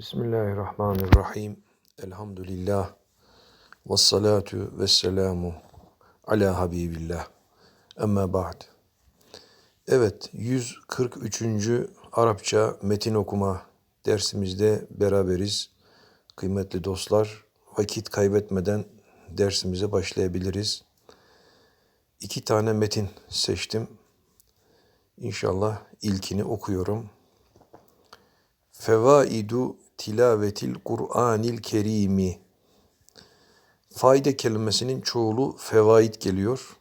Bismillahirrahmanirrahim. Elhamdülillah. Ve salatu ve selamu ala Habibillah. Amma ba'd. Evet, 143. Arapça metin okuma dersimizde beraberiz. Kıymetli dostlar, vakit kaybetmeden dersimize başlayabiliriz. İki tane metin seçtim. İnşallah ilkini okuyorum. Fevaidu tilavetil Kur'anil Kerimi. Faide kelimesinin çoğulu fevaid geliyor.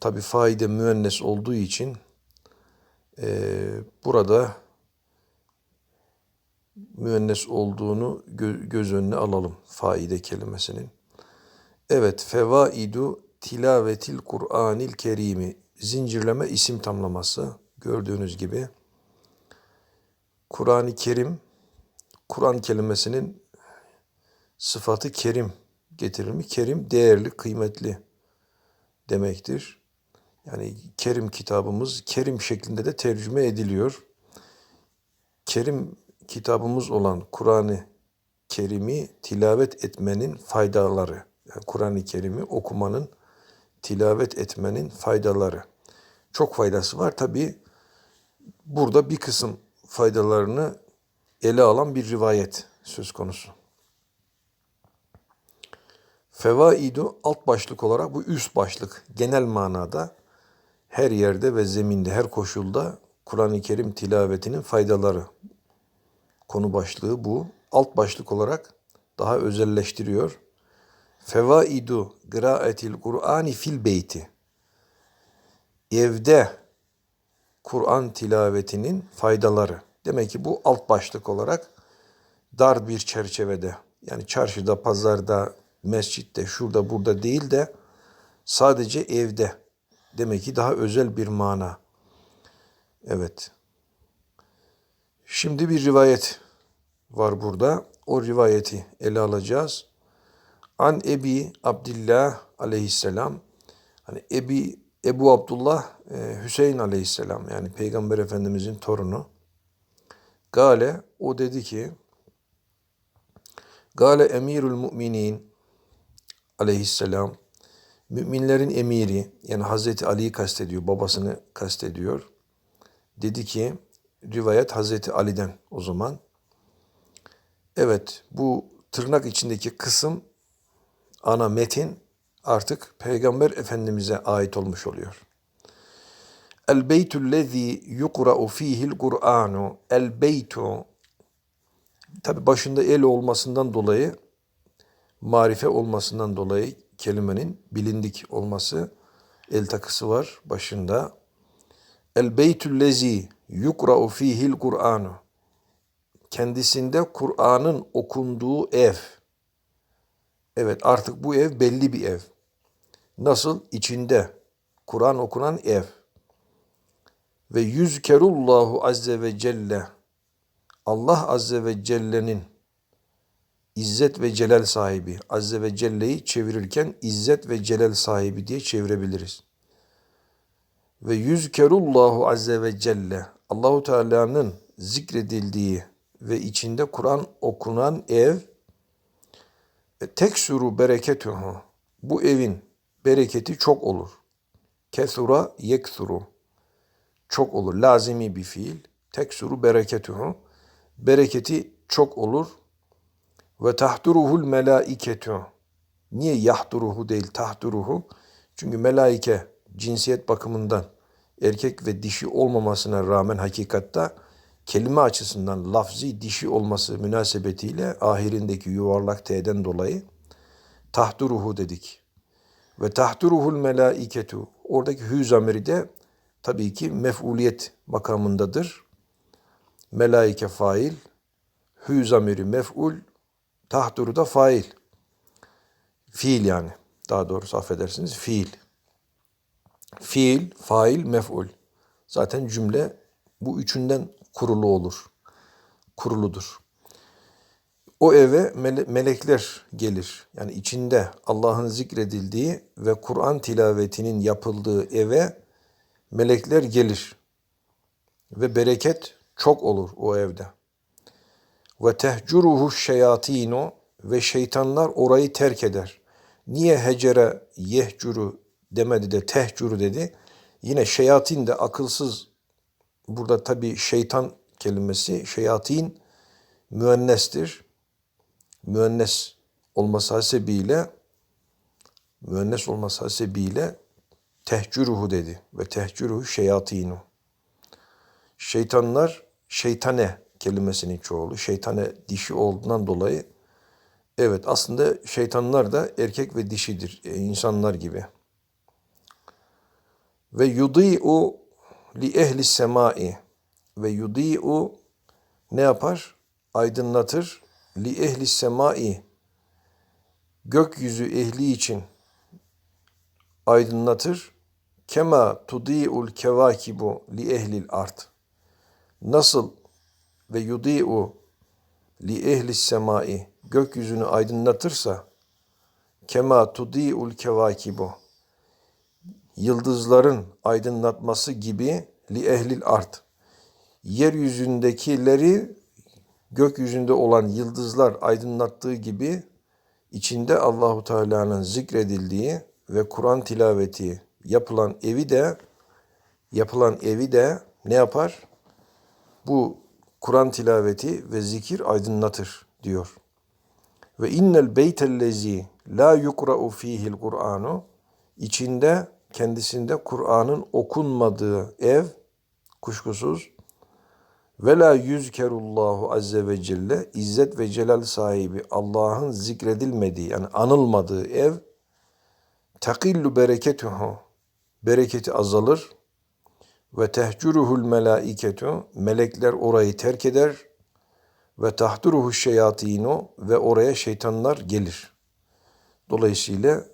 Tabi faide müennes olduğu için e, burada müennes olduğunu gö- göz önüne alalım faide kelimesinin. Evet, fevaidu tilavetil Kur'anil Kerimi. Zincirleme isim tamlaması gördüğünüz gibi. Kur'an-ı Kerim, Kur'an kelimesinin sıfatı kerim getirir mi? Kerim değerli, kıymetli demektir. Yani Kerim kitabımız Kerim şeklinde de tercüme ediliyor. Kerim kitabımız olan Kur'an-ı Kerim'i tilavet etmenin faydaları. Yani Kur'an-ı Kerim'i okumanın, tilavet etmenin faydaları. Çok faydası var. Tabi burada bir kısım faydalarını ele alan bir rivayet söz konusu. Fevaidu alt başlık olarak bu üst başlık genel manada her yerde ve zeminde her koşulda Kur'an-ı Kerim tilavetinin faydaları konu başlığı bu. Alt başlık olarak daha özelleştiriyor. Fevaidu qiraatil Kur'ani fil beyti. Evde Kur'an tilavetinin faydaları. Demek ki bu alt başlık olarak dar bir çerçevede yani çarşıda, pazarda, mescitte, şurada, burada değil de sadece evde. Demek ki daha özel bir mana. Evet. Şimdi bir rivayet var burada. O rivayeti ele alacağız. An Ebi Abdillah aleyhisselam. Hani Ebi Ebu Abdullah e, Hüseyin aleyhisselam yani Peygamber Efendimizin torunu. Gale o dedi ki Gale emirul müminin aleyhisselam müminlerin emiri yani Hazreti Ali'yi kastediyor babasını kastediyor. Dedi ki rivayet Hazreti Ali'den o zaman. Evet bu tırnak içindeki kısım ana metin artık Peygamber Efendimiz'e ait olmuş oluyor. El beytü lezi yukra'u fihil Kur'anu. El beytu. Tabi başında el olmasından dolayı, marife olmasından dolayı kelimenin bilindik olması el takısı var başında. El beytü lezi yukra'u fihil Kur'anu. Kendisinde Kur'an'ın okunduğu ev. Evet artık bu ev belli bir ev. Nasıl? içinde Kur'an okunan ev. Ve yüzkerullahu azze ve celle Allah azze ve celle'nin İzzet ve Celal sahibi. Azze ve Celle'yi çevirirken İzzet ve Celal sahibi diye çevirebiliriz. Ve yüzkerullahu azze ve celle Allahu Teala'nın zikredildiği ve içinde Kur'an okunan ev tek suru bereketuhu. Bu evin bereketi çok olur. Kesura yeksuru. Çok olur. Lazimi bir fiil. Teksuru bereketuhu. Bereketi çok olur. Ve tahduruhul melaiketu. Niye yahduruhu değil tahduruhu? Çünkü melaike cinsiyet bakımından erkek ve dişi olmamasına rağmen hakikatta kelime açısından lafzi dişi olması münasebetiyle ahirindeki yuvarlak t'den dolayı tahduruhu dedik. Ve tahduruhul melaiketu. Oradaki hü zamiri de tabii ki mef'uliyet makamındadır. Melaike fail, hü zamiri mef'ul, tahduru da fail. Fiil yani. Daha doğrusu affedersiniz fiil. Fiil, fail, mef'ul. Zaten cümle bu üçünden kurulu olur. Kuruludur. O eve mele melekler gelir. Yani içinde Allah'ın zikredildiği ve Kur'an tilavetinin yapıldığı eve melekler gelir. Ve bereket çok olur o evde. ve tehcuruhu şeyatinu ve şeytanlar orayı terk eder. Niye hecere yehcuru demedi de tehcuru dedi? Yine şeyatin de akılsız burada tabi şeytan kelimesi şeyatin müennestir. Müennes olması hasebiyle müennes olması hasebiyle tehcuruhu dedi ve tehcuruhu şeyatinu. Şeytanlar şeytane kelimesinin çoğulu. Şeytane dişi olduğundan dolayı evet aslında şeytanlar da erkek ve dişidir. e, insanlar gibi. Ve yudi'u li ehli semai ve yudi'u ne yapar? Aydınlatır. Li ehli semai gökyüzü ehli için aydınlatır. Kema tudi'ul kevakibu li ehlil ard. Nasıl ve yudi'u li ehli semai gökyüzünü aydınlatırsa kema tudi'ul kevakibu yıldızların aydınlatması gibi li ehlil ard yeryüzündekileri gökyüzünde olan yıldızlar aydınlattığı gibi içinde Allahu Teala'nın zikredildiği ve Kur'an tilaveti yapılan evi de yapılan evi de ne yapar? Bu Kur'an tilaveti ve zikir aydınlatır diyor. Ve innel beytellezi la yukra'u fihil Kur'anu içinde kendisinde Kur'an'ın okunmadığı ev kuşkusuz ve la yüzkerullahu azze ve celle izzet ve celal sahibi Allah'ın zikredilmediği yani anılmadığı ev tekillu bereketuhu bereketi azalır ve tehcuruhul melaiketu melekler orayı terk eder ve tahduruhu şeyatinu ve oraya şeytanlar gelir. Dolayısıyla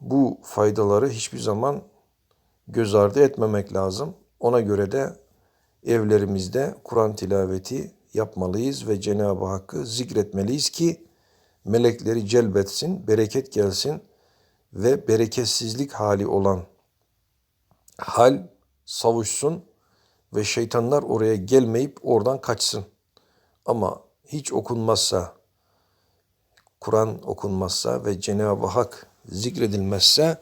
bu faydaları hiçbir zaman göz ardı etmemek lazım. Ona göre de evlerimizde Kur'an tilaveti yapmalıyız ve Cenab-ı Hakk'ı zikretmeliyiz ki melekleri celbetsin, bereket gelsin ve bereketsizlik hali olan hal savuşsun ve şeytanlar oraya gelmeyip oradan kaçsın. Ama hiç okunmazsa, Kur'an okunmazsa ve Cenab-ı Hak zikredilmezse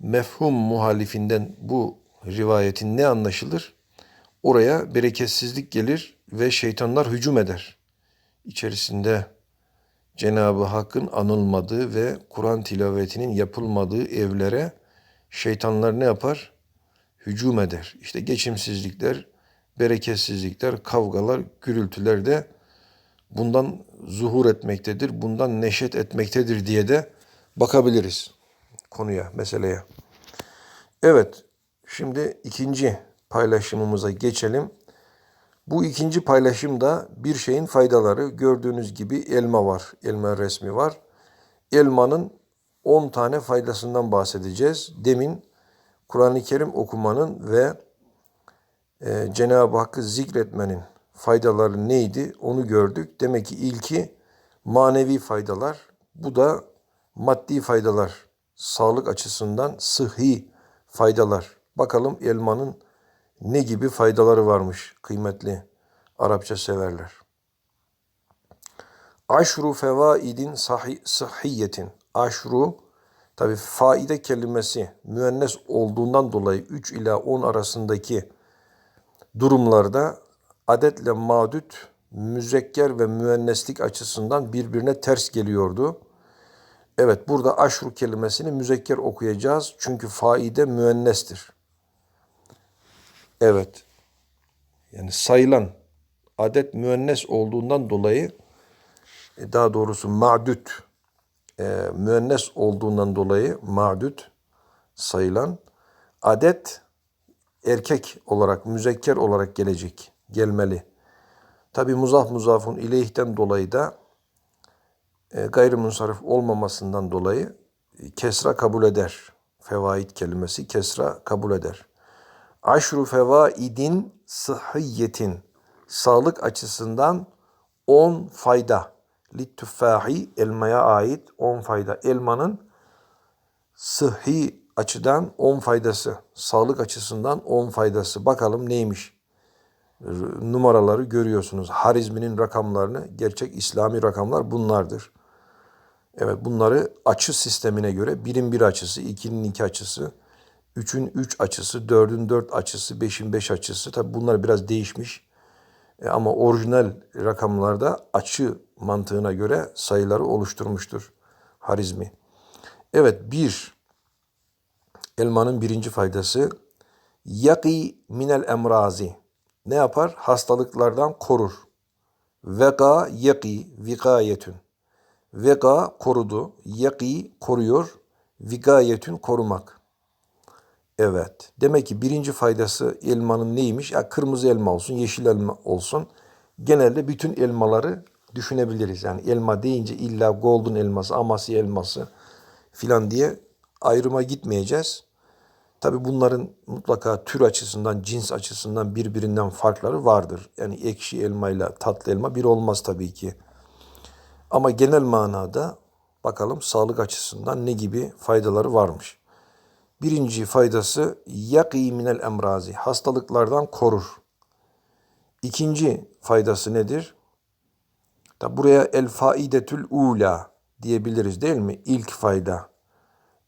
mefhum muhalifinden bu rivayetin ne anlaşılır? Oraya bereketsizlik gelir ve şeytanlar hücum eder. İçerisinde Cenab-ı Hakk'ın anılmadığı ve Kur'an tilavetinin yapılmadığı evlere şeytanlar ne yapar? Hücum eder. İşte geçimsizlikler, bereketsizlikler, kavgalar, gürültüler de bundan zuhur etmektedir, bundan neşet etmektedir diye de bakabiliriz konuya, meseleye. Evet, şimdi ikinci paylaşımımıza geçelim. Bu ikinci paylaşımda bir şeyin faydaları. Gördüğünüz gibi elma var, elma resmi var. Elmanın 10 tane faydasından bahsedeceğiz. Demin Kur'an-ı Kerim okumanın ve e, Cenab-ı Hakk'ı zikretmenin faydaları neydi onu gördük. Demek ki ilki manevi faydalar. Bu da maddi faydalar. Sağlık açısından sıhhi faydalar. Bakalım elmanın ne gibi faydaları varmış kıymetli Arapça severler. Aşru fevaidin sahi, sıhhiyetin. Aşru tabi faide kelimesi müennes olduğundan dolayı 3 ila 10 arasındaki durumlarda adetle madüt müzekker ve müenneslik açısından birbirine ters geliyordu. Evet burada aşru kelimesini müzekker okuyacağız. Çünkü faide müennestir. Evet. Yani sayılan adet müennes olduğundan dolayı e, daha doğrusu ma'düt e, müennes olduğundan dolayı ma'düt sayılan adet erkek olarak müzekker olarak gelecek gelmeli. Tabi muzaf muzafun ileyhten dolayı da e, gayrimunsarif olmamasından dolayı e, kesra kabul eder. Fevaid kelimesi kesra kabul eder. Aşru fevaidin sıhhiyetin sağlık açısından 10 fayda. Littüffahi elmaya ait 10 fayda. Elmanın sıhhi açıdan 10 faydası. Sağlık açısından 10 faydası. Bakalım neymiş? numaraları görüyorsunuz. Harizmi'nin rakamlarını, gerçek İslami rakamlar bunlardır. Evet bunları açı sistemine göre birin bir açısı, ikinin iki açısı, üçün üç açısı, dördün dört açısı, beşin beş açısı. Tabi bunlar biraz değişmiş. E, ama orijinal rakamlarda açı mantığına göre sayıları oluşturmuştur Harizmi. Evet bir elmanın birinci faydası yaki minel emrazi. Ne yapar? Hastalıklardan korur. Vega yaki vikayetün. Vega korudu. Yaki koruyor. Vigayetün korumak. Evet. Demek ki birinci faydası elmanın neymiş? Ya kırmızı elma olsun, yeşil elma olsun. Genelde bütün elmaları düşünebiliriz. Yani elma deyince illa golden elması, amasya elması filan diye ayrıma gitmeyeceğiz. Tabi bunların mutlaka tür açısından, cins açısından birbirinden farkları vardır. Yani ekşi elmayla tatlı elma bir olmaz tabii ki. Ama genel manada bakalım sağlık açısından ne gibi faydaları varmış. Birinci faydası yaki minel emrazi. Hastalıklardan korur. İkinci faydası nedir? Tabi buraya el faidetül ula diyebiliriz değil mi? İlk fayda.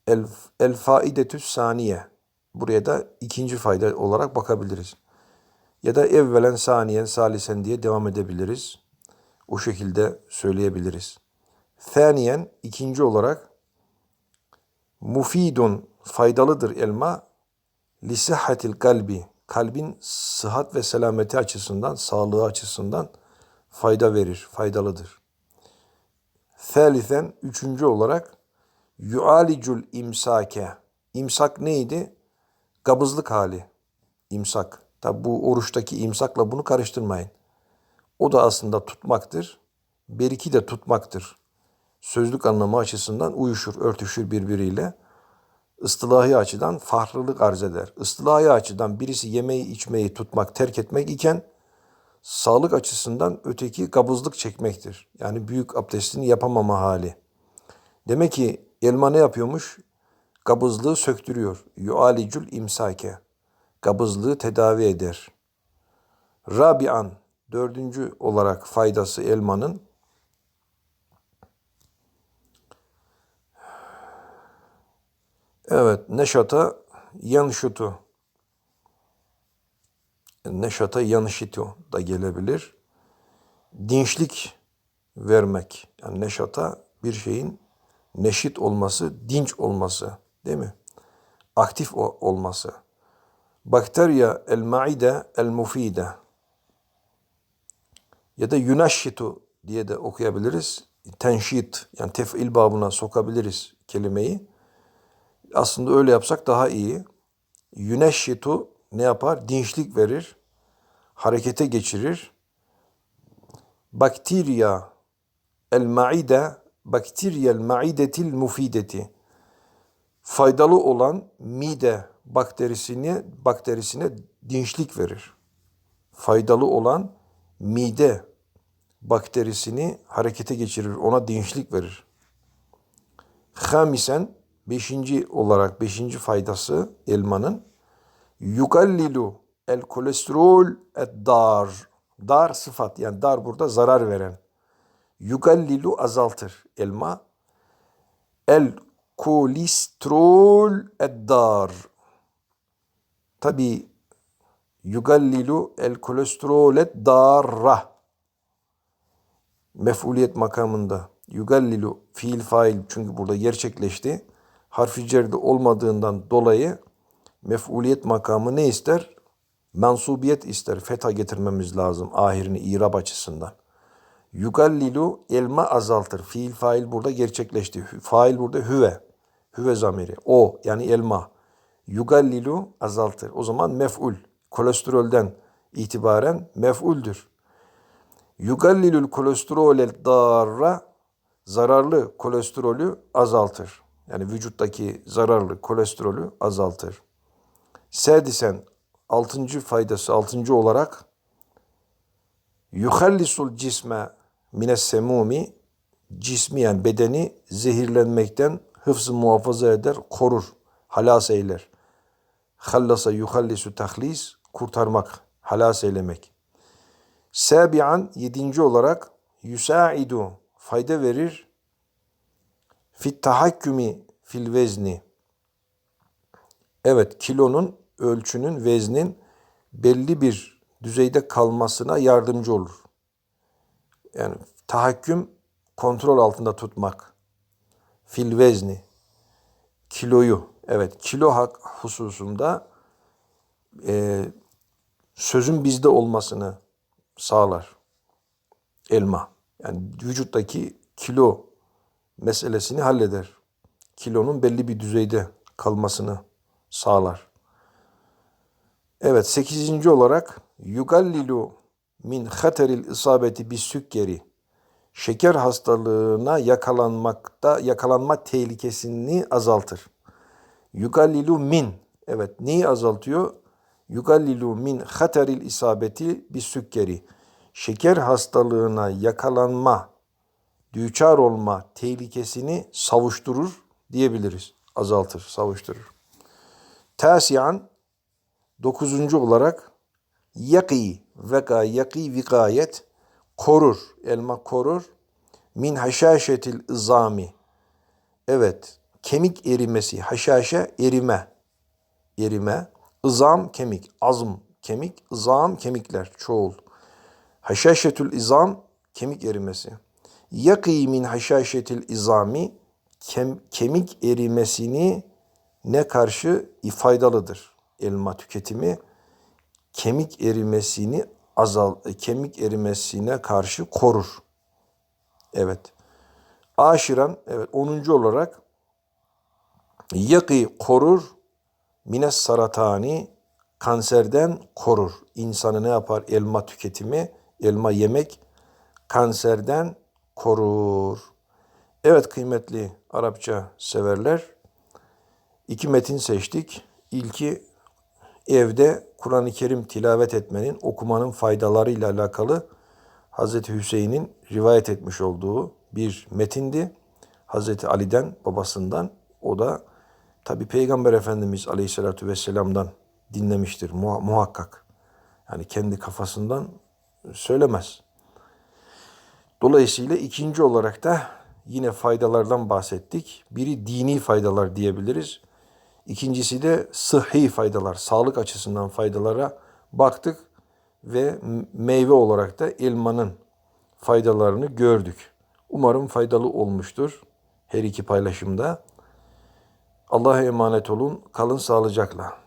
El, el faidetü saniye. Buraya da ikinci fayda olarak bakabiliriz. Ya da evvelen saniyen salisen diye devam edebiliriz. O şekilde söyleyebiliriz. Thaniyen ikinci olarak mufidun faydalıdır elma li sıhhatil kalbi kalbin sıhhat ve selameti açısından, sağlığı açısından fayda verir, faydalıdır. Thalithen üçüncü olarak yualicul imsake. İmsak neydi? Kabızlık hali. İmsak. Tabi bu oruçtaki imsakla bunu karıştırmayın. O da aslında tutmaktır. Beriki de tutmaktır. Sözlük anlamı açısından uyuşur, örtüşür birbiriyle. Istilahi açıdan farklılık arz eder. Istilahi açıdan birisi yemeği içmeyi tutmak, terk etmek iken sağlık açısından öteki kabızlık çekmektir. Yani büyük abdestini yapamama hali. Demek ki elma ne yapıyormuş? Kabızlığı söktürüyor. Yualicul imsake. Kabızlığı tedavi eder. Rabian, dördüncü olarak faydası elmanın Evet, neşata yanşutu. Neşata yanışitu da gelebilir. Dinçlik vermek. Yani neşata bir şeyin neşit olması, dinç olması değil mi? Aktif olması. Bakterya el maide el mufide ya da yunaşşitu diye de okuyabiliriz. Tenşit yani tef'il babına sokabiliriz kelimeyi. Aslında öyle yapsak daha iyi. Yuneşşitu ne yapar? Dinçlik verir. Harekete geçirir. Bakterya el maide bakteriyel maidetil mufideti faydalı olan mide bakterisine bakterisine dinçlik verir. Faydalı olan mide bakterisini harekete geçirir, ona dinçlik verir. Hamisen beşinci olarak beşinci faydası elmanın yugallilu el kolesterol et dar. Dar sıfat yani dar burada zarar veren. Yugallilu azaltır elma. El kolesterol et dar. Tabi yugallilu el kolesterol et darra. Mef'uliyet makamında yugallilu fiil fail çünkü burada gerçekleşti. Harfi cerde olmadığından dolayı mef'uliyet makamı ne ister? Mansubiyet ister. Fetha getirmemiz lazım ahirini irab açısından. Yugallilu elma azaltır. Fiil fail burada gerçekleşti. Fail burada hüve. Hüve zamiri. O yani elma. Yugallilu azaltır. O zaman mef'ul. Kolesterolden itibaren mef'uldür. Yugallilül kolesterolel darra zararlı kolesterolü azaltır. Yani vücuttaki zararlı kolesterolü azaltır. Sedisen altıncı faydası altıncı olarak yuhallisul cisme mines semumi cismi yani bedeni zehirlenmekten hıfzı muhafaza eder, korur, halas eyler. Hallasa yuhallisu tahlis kurtarmak, halas eylemek. Sabi'an yedinci olarak yusaidu fayda verir. Fit tahakkümü fil vezni. Evet kilonun, ölçünün, veznin belli bir düzeyde kalmasına yardımcı olur. Yani tahakküm kontrol altında tutmak. Fil vezni. Kiloyu. Evet kilo hak hususunda e, sözün bizde olmasını sağlar. Elma. Yani vücuttaki kilo meselesini halleder. Kilonun belli bir düzeyde kalmasını sağlar. Evet sekizinci olarak yugallilu min hateril isabeti bis sükkeri şeker hastalığına yakalanmakta yakalanma tehlikesini azaltır. Yugallilu min evet neyi azaltıyor? Yugallilu min hateril isabeti bis sükkeri şeker hastalığına yakalanma, düçar olma tehlikesini savuşturur diyebiliriz. Azaltır, savuşturur. Tasiyan dokuzuncu olarak yaki veka yaki vikayet korur. Elma korur. Min haşhaşetil izami. Evet. Kemik erimesi. Haşhaşe erime. Erime. Izam kemik. Azm kemik. Izam kemikler. Çoğul. Haşhaşetül izam kemik erimesi. Yaki min haşhaşetil izami kem, kemik erimesini ne karşı faydalıdır elma tüketimi kemik erimesini azal kemik erimesine karşı korur. Evet. Aşiran evet 10. olarak yaki korur mines saratani kanserden korur. İnsanı ne yapar? Elma tüketimi, elma yemek kanserden korur. Evet kıymetli Arapça severler. İki metin seçtik. İlki evde Kur'an-ı Kerim tilavet etmenin, okumanın faydalarıyla alakalı Hazreti Hüseyin'in rivayet etmiş olduğu bir metindi. Hazreti Ali'den, babasından. O da tabi Peygamber Efendimiz Aleyhisselatü Vesselam'dan dinlemiştir muhakkak. Yani kendi kafasından söylemez. Dolayısıyla ikinci olarak da yine faydalardan bahsettik. Biri dini faydalar diyebiliriz. İkincisi de sıhhi faydalar, sağlık açısından faydalara baktık ve meyve olarak da elmanın faydalarını gördük. Umarım faydalı olmuştur her iki paylaşımda. Allah'a emanet olun, kalın sağlıcakla.